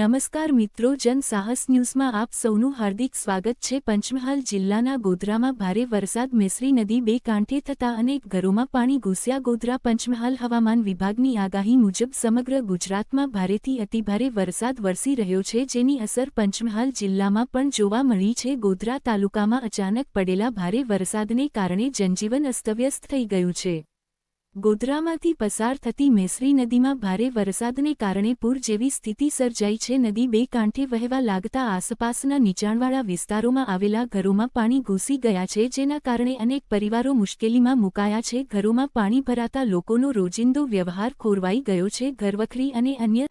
નમસ્કાર મિત્રો, જન સાહસ ન્યૂઝમાં આપ સૌનું હાર્દિક સ્વાગત છે. પંચમહાલ જિલ્લાના ગોધરામાં ભારે વરસાદ, મેસરી નદી બે કાંઠે થતા અનેક ઘરોમાં પાણી ઘૂસ્યા. ગોધરા પંચમહાલ હવામાન વિભાગની આગાહી મુજબ સમગ્ર ગુજરાતમાં ભારેથી અતિભારે વરસાદ વરસી રહ્યો છે, જેની અસર પંચમહાલ જિલ્લામાં પણ જોવા મળી છે. ગોધરા તાલુકામાં અચાનક પડેલા ભારે વરસાદને કારણે જનજીવન અસ્તવ્યસ્ત થઈ ગયું છે. ગોધરામાંથી પસાર થતી મેસરી નદીમાં ભારે વરસાદને કારણે પૂર જેવી સ્થિતિ સર્જાઈ છે. નદી બે કાંઠે વહેવા લાગતા આસપાસના નીચાણવાળા વિસ્તારોમાં આવેલા ઘરોમાં પાણી ઘૂસી ગયા છે, જેના કારણે અનેક પરિવારો મુશ્કેલીમાં મુકાયા છે. ઘરોમાં પાણી ભરાતા લોકોનો રોજિંદો વ્યવહાર ખોરવાઈ ગયો છે. ઘરવખરી અને અન્ય